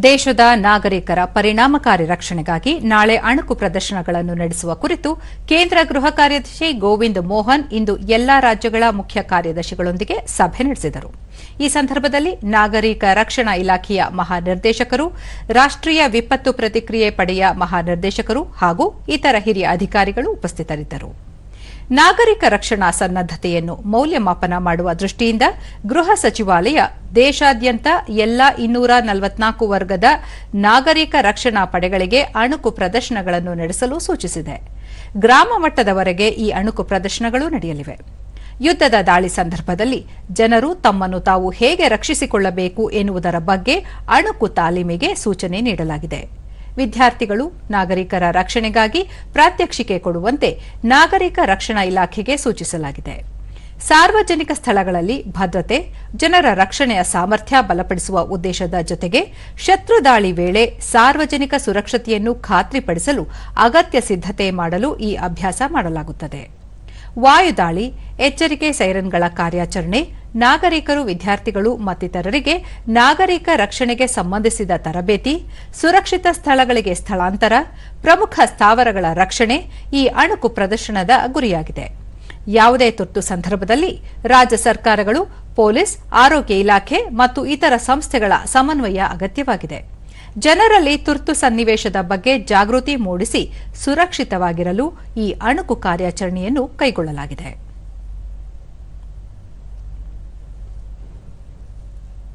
ದೇಶದ ನಾಗರಿಕರ ಪರಿಣಾಮಕಾರಿ ರಕ್ಷಣೆಗಾಗಿ ನಾಳೆ ಅಣುಕು ಪ್ರದರ್ಶನಗಳನ್ನು ನಡೆಸುವ ಕುರಿತು ಕೇಂದ್ರ ಗೃಹ ಕಾರ್ಯದರ್ಶಿ ಗೋವಿಂದ್ ಮೋಹನ್ ಇಂದು ಎಲ್ಲಾ ರಾಜ್ಯಗಳ ಮುಖ್ಯ ಕಾರ್ಯದರ್ಶಿಗಳೊಂದಿಗೆ ಸಭೆ ನಡೆಸಿದರು. ಈ ಸಂದರ್ಭದಲ್ಲಿ ನಾಗರಿಕ ರಕ್ಷಣಾ ಇಲಾಖೆಯ ಮಹಾನಿರ್ದೇಶಕರು ರಾಷ್ಟೀಯ ವಿಪತ್ತು ಪ್ರತಿಕ್ರಿಯೆ ಪಡೆಯ ಮಹಾನಿರ್ದೇಶಕರು ಹಾಗೂ ಇತರ ಹಿರಿಯ ಅಧಿಕಾರಿಗಳು ಉಪಸ್ಥಿತರಿದ್ದರು. ನಾಗರಿಕ ರಕ್ಷಣಾ ಸನ್ನದ್ದತೆಯನ್ನು ಮೌಲ್ಯಮಾಪನ ಮಾಡುವ ದೃಷ್ಟಿಯಿಂದ ಗೃಹ ಸಚಿವಾಲಯ ದೇಶಾದ್ಯಂತ ಎಲ್ಲಾ ಇನ್ನೂರ ನಲವತ್ನಾಲ್ಕು ವರ್ಗದ ನಾಗರಿಕ ರಕ್ಷಣಾ ಪಡೆಗಳಿಗೆ ಅಣುಕು ಪ್ರದರ್ಶನಗಳನ್ನು ನಡೆಸಲು ಸೂಚಿಸಿದೆ. ಗ್ರಾಮ ಮಟ್ಟದವರೆಗೆ ಈ ಅಣುಕು ಪ್ರದರ್ಶನಗಳು ನಡೆಯಲಿವೆ. ಯುದ್ದದ ದಾಳಿ ಸಂದರ್ಭದಲ್ಲಿ ಜನರು ತಮ್ಮನ್ನು ತಾವು ಹೇಗೆ ರಕ್ಷಿಸಿಕೊಳ್ಳಬೇಕು ಎನ್ನುವುದರ ಬಗ್ಗೆ ಅಣುಕು ತಾಲೀಮಿಗೆ ಸೂಚನೆ ನೀಡಲಾಗಿದೆ. ವಿದ್ಯಾರ್ಥಿಗಳು ನಾಗರಿಕರ ರಕ್ಷಣೆಗಾಗಿ ಪ್ರಾತ್ಯಕ್ಷಿಕೆ ಕೊಡುವಂತೆ ನಾಗರಿಕ ರಕ್ಷಣಾ ಇಲಾಖೆಗೆ ಸೂಚಿಸಲಾಗಿದೆ. ಸಾರ್ವಜನಿಕ ಸ್ಥಳಗಳಲ್ಲಿ ಭದ್ರತೆ, ಜನರ ರಕ್ಷಣೆಯ ಸಾಮರ್ಥ್ಯ ಬಲಪಡಿಸುವ ಉದ್ದೇಶದ ಜೊತೆಗೆ ಶತ್ರು ದಾಳಿ ವೇಳೆ ಸಾರ್ವಜನಿಕ ಸುರಕ್ಷತೆಯನ್ನು ಖಾತ್ರಿಪಡಿಸಲು ಅಗತ್ಯ ಸಿದ್ದತೆ ಮಾಡಲು ಈ ಅಭ್ಯಾಸ ಮಾಡಲಾಗುತ್ತದೆ. ವಾಯುದಾಳಿ, ಎಚ್ಚರಿಕೆ ಸೈರನ್ಗಳ ಕಾರ್ಯಾಚರಣೆ ನಾಗರಿಕರು ವಿದ್ಯಾರ್ಥಿಗಳು ಮತ್ತಿತರರಿಗೆ ನಾಗರಿಕ ರಕ್ಷಣೆಗೆ ಸಂಬಂಧಿಸಿದ ತರಬೇತಿ, ಸುರಕ್ಷಿತ ಸ್ಥಳಗಳಿಗೆ ಸ್ಥಳಾಂತರ, ಪ್ರಮುಖ ಸ್ಥಾವರಗಳ ರಕ್ಷಣೆ ಈ ಅಣುಕು ಪ್ರದರ್ಶನದ ಗುರಿಯಾಗಿದೆ. ಯಾವುದೇ ತುರ್ತು ಸಂದರ್ಭದಲ್ಲಿ ರಾಜ್ಯ ಸರ್ಕಾರಗಳು, ಪೊಲೀಸ್, ಆರೋಗ್ಯ ಇಲಾಖೆ ಮತ್ತು ಇತರ ಸಂಸ್ಥೆಗಳ ಸಮನ್ವಯ ಅಗತ್ಯವಾಗಿದೆ. ಜನರಲ್ಲಿ ತುರ್ತು ಸನ್ನಿವೇಶದ ಬಗ್ಗೆ ಜಾಗೃತಿ ಮೂಡಿಸಿ ಸುರಕ್ಷಿತವಾಗಿರಲು ಈ ಅಣುಕು ಕಾರ್ಯಾಚರಣೆಯನ್ನು ಕೈಗೊಳ್ಳಲಾಗಿದೆ.